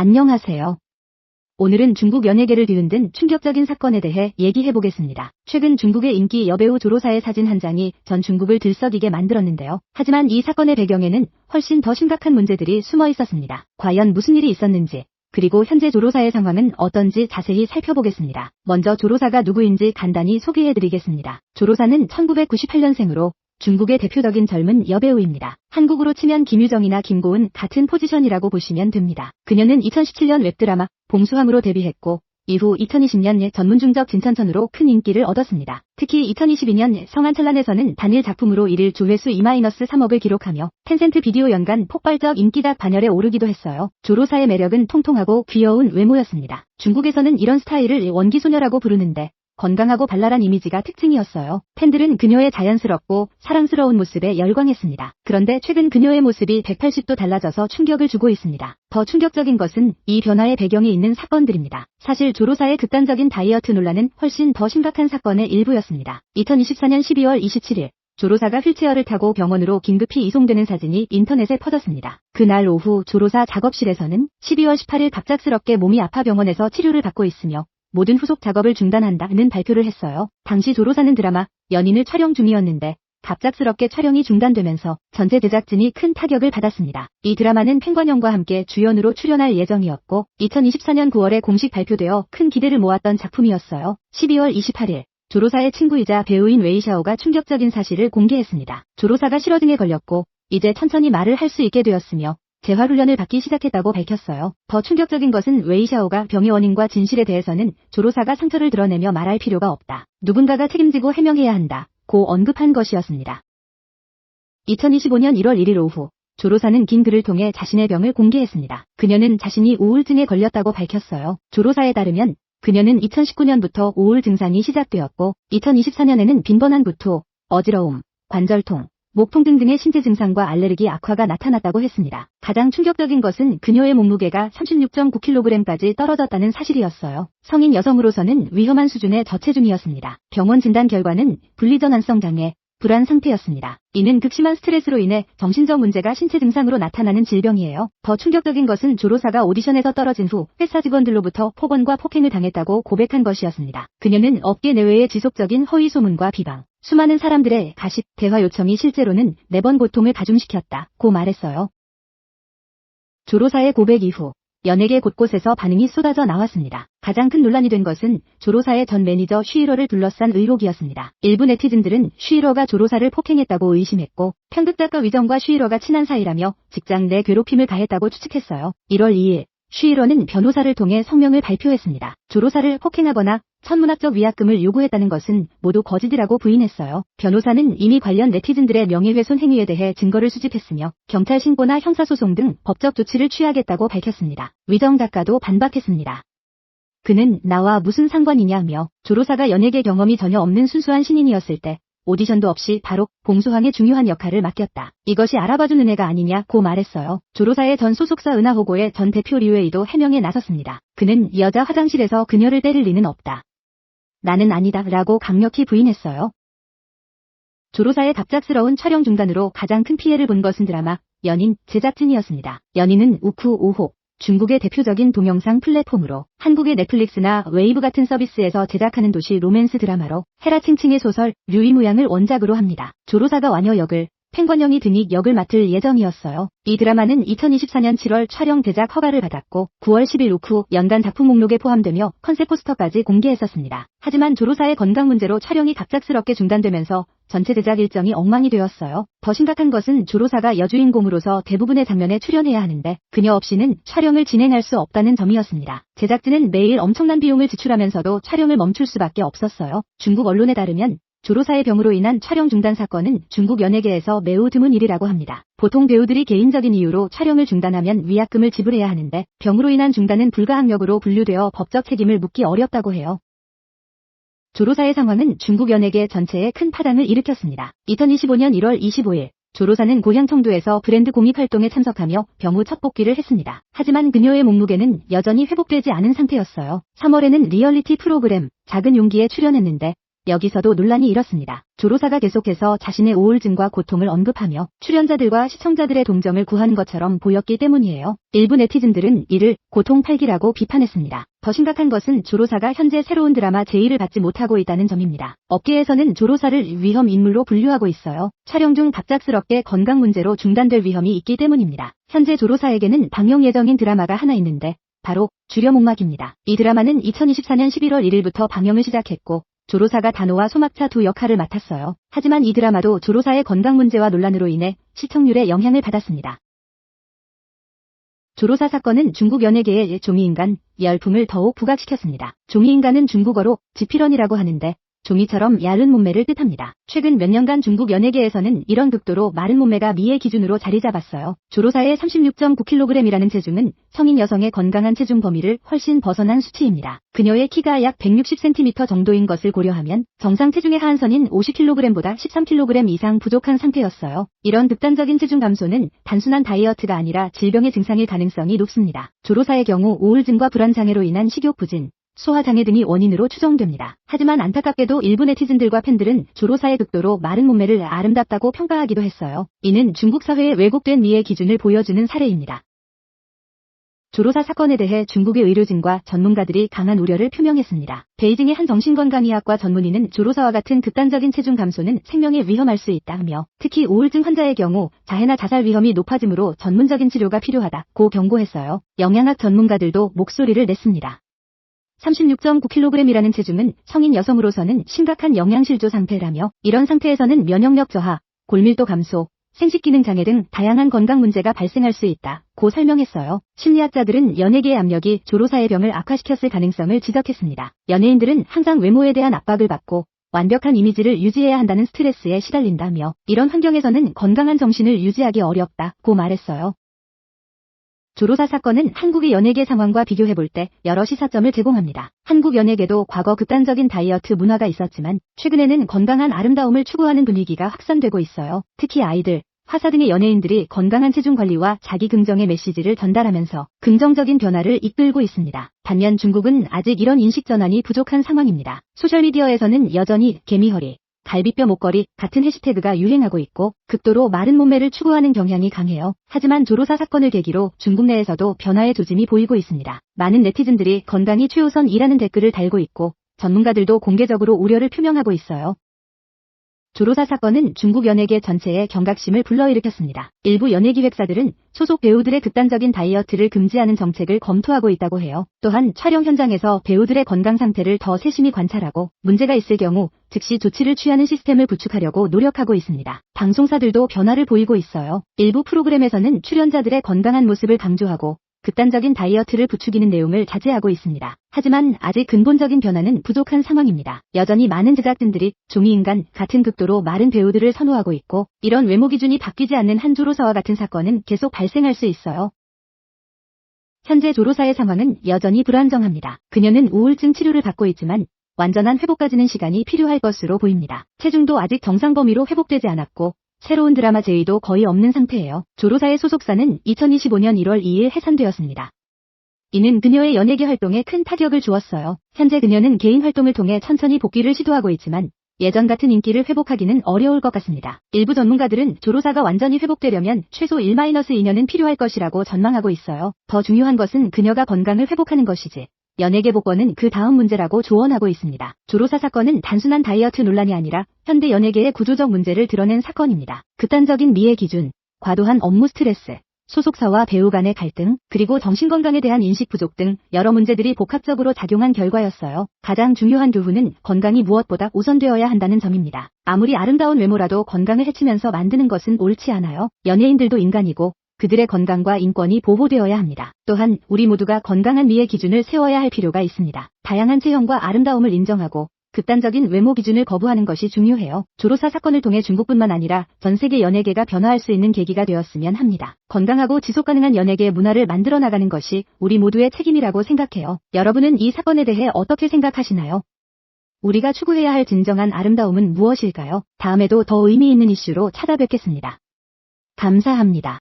안녕하세요. 오늘은 중국 연예계를 뒤흔든 충격적인 사건에 대해 얘기해보겠습니다. 최근 중국의 인기 여배우 조로사의 사진 한 장이 전 중국을 들썩이게 만들었는데요. 하지만 이 사건의 배경에는 훨씬 더 심각한 문제들이 숨어 있었습니다. 과연 무슨 일이 있었는지, 그리고 현재 조로사의 상황은 어떤지 자세히 살펴보겠습니다. 먼저 조로사가 누구인지 간단히 소개해드리겠습니다. 조로사는 1998년생으로 중국의 대표적인 젊은 여배우입니다. 한국으로 치면 김유정이나 김고은 같은 포지션이라고 보시면 됩니다. 그녀는 2017년 웹드라마 봉수함으로 데뷔했고 이후 2020년 전문중적 진천천으로 큰 인기를 얻었습니다. 특히 2022년 성한찬란에서는 단일 작품으로 1일 조회수 2-3억을 기록하며 텐센트 비디오 연간 폭발적 인기작 반열에 오르기도 했어요. 조로사의 매력은 통통하고 귀여운 외모였습니다. 중국에서는 이런 스타일을 원기소녀라고 부르는데 건강하고 발랄한 이미지가 특징이었어요. 팬들은 그녀의 자연스럽고 사랑스러운 모습에 열광했습니다. 그런데 최근 그녀의 모습이 180도 달라져서 충격을 주고 있습니다. 더 충격적인 것은 이 변화의 배경에 있는 사건들입니다. 사실 조로사의 극단적인 다이어트 논란은 훨씬 더 심각한 사건의 일부였습니다. 2024년 12월 27일 조로사가 휠체어를 타고 병원으로 긴급히 이송되는 사진이 인터넷에 퍼졌습니다. 그날 오후 조로사 작업실에서는 12월 18일 갑작스럽게 몸이 아파 병원에서 치료를 받고 있으며 모든 후속 작업을 중단한다는 발표를 했어요. 당시 조로사는 드라마 연인을 촬영 중이었는데 갑작스럽게 촬영이 중단되면서 전체 제작진이 큰 타격을 받았습니다. 이 드라마는 팽관영과 함께 주연으로 출연할 예정이었고 2024년 9월에 공식 발표되어 큰 기대를 모았던 작품이었어요. 12월 28일 조로사의 친구이자 배우인 웨이샤오가 충격적인 사실을 공개했습니다. 조로사가 실어등에 걸렸고 이제 천천히 말을 할 수 있게 되었으며 재활훈련을 받기 시작했다고 밝혔어요. 더 충격적인 것은 웨이샤오가 병의 원인과 진실에 대해서는 조로사가 상처를 드러내며 말할 필요가 없다. 누군가가 책임지고 해명해야 한다. 고 언급한 것이었습니다. 2025년 1월 1일 오후 조로사는 긴 글을 통해 자신의 병을 공개했습니다. 그녀는 자신이 우울증에 걸렸다고 밝혔어요. 조로사에 따르면 그녀는 2019년부터 우울 증상이 시작되었고 2024년에는 빈번한 구토, 어지러움, 관절통, 목통 등등의 신체 증상과 알레르기 악화가 나타났다고 했습니다. 가장 충격적인 것은 그녀의 몸무게가 36.9kg까지 떨어졌다는 사실이었어요. 성인 여성으로서는 위험한 수준의 저체중이었습니다. 병원 진단 결과는 분리전환성 장애, 불안 상태였습니다. 이는 극심한 스트레스로 인해 정신적 문제가 신체 증상으로 나타나는 질병이에요. 더 충격적인 것은 조로사가 오디션에서 떨어진 후 회사 직원들로부터 폭언과 폭행을 당했다고 고백한 것이었습니다. 그녀는 업계 내외의 지속적인 허위 소문과 비방, 수많은 사람들의 가식, 대화 요청이 실제로는 매번 고통을 가중시켰다. 고 말했어요. 조로사의 고백 이후 연예계 곳곳에서 반응이 쏟아져 나왔습니다. 가장 큰 논란이 된 것은 조로사의 전 매니저 쉬이러를 둘러싼 의혹이었습니다. 일부 네티즌들은 쉬이러가 조로사를 폭행했다고 의심했고 편극작가 위정과 쉬이러가 친한 사이라며 직장 내 괴롭힘을 가했다고 추측했어요. 1월 2일 쉬이러는 변호사를 통해 성명을 발표했습니다. 조로사를 폭행하거나 천문학적 위약금을 요구했다는 것은 모두 거짓이라고 부인했어요. 변호사는 이미 관련 네티즌들의 명예훼손 행위에 대해 증거를 수집했으며 경찰 신고나 형사소송 등 법적 조치를 취하겠다고 밝혔습니다. 위정 작가도 반박했습니다. 그는 나와 무슨 상관이냐며 조로사가 연예계 경험이 전혀 없는 순수한 신인이었을 때 오디션도 없이 바로 봉수황의 중요한 역할을 맡겼다. 이것이 알아봐준 은혜가 아니냐고 말했어요. 조로사의 전 소속사 은하호고의 전 대표 리웨이도 해명에 나섰습니다. 그는 여자 화장실에서 그녀를 때릴 리는 없다. 나는 아니다 라고 강력히 부인했어요. 조로사의 갑작스러운 촬영 중단으로 가장 큰 피해를 본 것은 드라마 연인 제작진이었습니다. 연인은 우쿠 5호 중국의 대표적인 동영상 플랫폼으로 한국의 넷플릭스나 웨이브 같은 서비스에서 제작하는 도시 로맨스 드라마로 헤라칭칭의 소설 류이무양을 원작으로 합니다. 조로사가 와녀 역을 팽관영이 등익 역을 맡을 예정이었어요. 이 드라마는 2024년 7월 촬영 제작 허가를 받았고 9월 10일 오후 연간 작품 목록에 포함되며 컨셉 포스터까지 공개했었습니다. 하지만 조로사의 건강 문제로 촬영이 갑작스럽게 중단되면서 전체 제작 일정이 엉망이 되었어요. 더 심각한 것은 조로사가 여주인공으로서 대부분의 장면에 출연해야 하는데 그녀 없이는 촬영을 진행할 수 없다는 점이었습니다. 제작진은 매일 엄청난 비용을 지출하면서도 촬영을 멈출 수밖에 없었어요. 중국 언론에 따르면 조로사의 병으로 인한 촬영 중단 사건은 중국 연예계에서 매우 드문 일이라고 합니다. 보통 배우들이 개인적인 이유로 촬영을 중단하면 위약금을 지불해야 하는데 병으로 인한 중단은 불가항력으로 분류되어 법적 책임을 묻기 어렵다고 해요. 조로사의 상황은 중국 연예계 전체에 큰 파장을 일으켰습니다. 2025년 1월 25일 조로사는 고향 청도에서 브랜드 공익 활동에 참석하며 병후 첫 복귀를 했습니다. 하지만 그녀의 몸무게는 여전히 회복되지 않은 상태였어요. 3월에는 리얼리티 프로그램 작은 용기에 출연했는데 여기서도 논란이 일었습니다. 조로사가 계속해서 자신의 우울증과 고통을 언급하며 출연자들과 시청자들의 동정을 구하는 것처럼 보였기 때문이에요. 일부 네티즌들은 이를 고통 팔기라고 비판했습니다. 더 심각한 것은 조로사가 현재 새로운 드라마 제의를 받지 못하고 있다는 점입니다. 업계에서는 조로사를 위험 인물로 분류하고 있어요. 촬영 중 갑작스럽게 건강 문제로 중단될 위험이 있기 때문입니다. 현재 조로사에게는 방영 예정인 드라마가 하나 있는데 바로 주려목막입니다. 이 드라마는 2024년 11월 1일부터 방영을 시작했고 조로사가 단호와 소막차 두 역할을 맡았어요. 하지만 이 드라마도 조로사의 건강 문제와 논란으로 인해 시청률에 영향을 받았습니다. 조로사 사건은 중국 연예계의 종이인간 열풍을 더욱 부각시켰습니다. 종이인간은 중국어로 지피런이라고 하는데 종이처럼 얇은 몸매를 뜻합니다. 최근 몇 년간 중국 연예계에서는 이런 극도로 마른 몸매가 미의 기준으로 자리 잡았어요. 조로사의 36.9kg이라는 체중은 성인 여성의 건강한 체중 범위를 훨씬 벗어난 수치입니다. 그녀의 키가 약 160cm 정도인 것을 고려하면 정상 체중의 하한선인 50kg보다 13kg 이상 부족한 상태였어요. 이런 극단적인 체중 감소는 단순한 다이어트가 아니라 질병의 증상일 가능성이 높습니다. 조로사의 경우 우울증과 불안장애로 인한 식욕 부진, 소화장애 등이 원인으로 추정됩니다. 하지만 안타깝게도 일부 네티즌들과 팬들은 조로사의 극도로 마른 몸매를 아름답다고 평가하기도 했어요. 이는 중국 사회의 왜곡된 미의 기준을 보여주는 사례입니다. 조로사 사건에 대해 중국의 의료진과 전문가들이 강한 우려를 표명했습니다. 베이징의 한 정신건강의학과 전문의는 조로사와 같은 극단적인 체중 감소는 생명에 위험할 수 있다며 특히 우울증 환자의 경우 자해나 자살 위험이 높아지므로 전문적인 치료가 필요하다고 경고했어요. 영양학 전문가들도 목소리를 냈습니다. 36.9kg이라는 체중은 성인 여성으로서는 심각한 영양실조 상태라며 이런 상태에서는 면역력 저하, 골밀도 감소, 생식기능 장애 등 다양한 건강 문제가 발생할 수 있다. 고 설명했어요. 심리학자들은 연예계의 압력이 조로사의 병을 악화시켰을 가능성을 지적했습니다. 연예인들은 항상 외모에 대한 압박을 받고 완벽한 이미지를 유지해야 한다는 스트레스에 시달린다며 이런 환경에서는 건강한 정신을 유지하기 어렵다고 말했어요. 조로사 사건은 한국의 연예계 상황과 비교해 볼 때 여러 시사점을 제공합니다. 한국 연예계도 과거 극단적인 다이어트 문화가 있었지만 최근에는 건강한 아름다움을 추구하는 분위기가 확산되고 있어요. 특히 아이들, 화사 등의 연예인들이 건강한 체중 관리와 자기 긍정의 메시지를 전달하면서 긍정적인 변화를 이끌고 있습니다. 반면 중국은 아직 이런 인식 전환이 부족한 상황입니다. 소셜미디어에서는 여전히 개미허리, 갈비뼈 목걸이 같은 해시태그가 유행하고 있고 극도로 마른 몸매를 추구하는 경향이 강해요. 하지만 조로사 사건을 계기로 중국 내에서도 변화의 조짐이 보이고 있습니다. 많은 네티즌들이 건강이 최우선이라는 댓글을 달고 있고 전문가들도 공개적으로 우려를 표명하고 있어요. 조로사 사건은 중국 연예계 전체의 경각심을 불러일으켰습니다. 일부 연예기획사들은 소속 배우들의 극단적인 다이어트를 금지하는 정책을 검토하고 있다고 해요. 또한 촬영 현장에서 배우들의 건강 상태를 더 세심히 관찰하고 문제가 있을 경우 즉시 조치를 취하는 시스템을 구축하려고 노력하고 있습니다. 방송사들도 변화를 보이고 있어요. 일부 프로그램에서는 출연자들의 건강한 모습을 강조하고 극단적인 다이어트를 부추기는 내용을 자제하고 있습니다. 하지만 아직 근본적인 변화는 부족한 상황입니다. 여전히 많은 제작진들이 종이인간 같은 극도로 마른 배우들을 선호하고 있고 이런 외모 기준이 바뀌지 않는 한 조로사와 같은 사건은 계속 발생할 수 있어요. 현재 조로사의 상황은 여전히 불안정합니다. 그녀는 우울증 치료를 받고 있지만 완전한 회복까지는 시간이 필요할 것으로 보입니다. 체중도 아직 정상 범위로 회복되지 않았고 새로운 드라마 제의도 거의 없는 상태예요. 조로사의 소속사는 2025년 1월 2일 해산되었습니다. 이는 그녀의 연예계 활동에 큰 타격을 주었어요. 현재 그녀는 개인 활동을 통해 천천히 복귀를 시도하고 있지만 예전 같은 인기를 회복하기는 어려울 것 같습니다. 일부 전문가들은 조로사가 완전히 회복되려면 최소 1-2년은 필요할 것이라고 전망하고 있어요. 더 중요한 것은 그녀가 건강을 회복하는 것이지 연예계 복권은 그 다음 문제라고 조언하고 있습니다. 조로사 사건은 단순한 다이어트 논란이 아니라 현대 연예계의 구조적 문제를 드러낸 사건입니다. 극단적인 미의 기준, 과도한 업무 스트레스, 소속사와 배우 간의 갈등, 그리고 정신건강에 대한 인식 부족 등 여러 문제들이 복합적으로 작용한 결과였어요. 가장 중요한 교훈은 건강이 무엇보다 우선되어야 한다는 점입니다. 아무리 아름다운 외모라도 건강을 해치면서 만드는 것은 옳지 않아요. 연예인들도 인간이고 그들의 건강과 인권이 보호되어야 합니다. 또한 우리 모두가 건강한 미의 기준을 세워야 할 필요가 있습니다. 다양한 체형과 아름다움을 인정하고 극단적인 외모 기준을 거부하는 것이 중요해요. 조로사 사건을 통해 중국뿐만 아니라 전 세계 연예계가 변화할 수 있는 계기가 되었으면 합니다. 건강하고 지속 가능한 연예계 문화를 만들어 나가는 것이 우리 모두의 책임이라고 생각해요. 여러분은 이 사건에 대해 어떻게 생각하시나요? 우리가 추구해야 할 진정한 아름다움은 무엇일까요? 다음에도 더 의미 있는 이슈로 찾아뵙겠습니다. 감사합니다.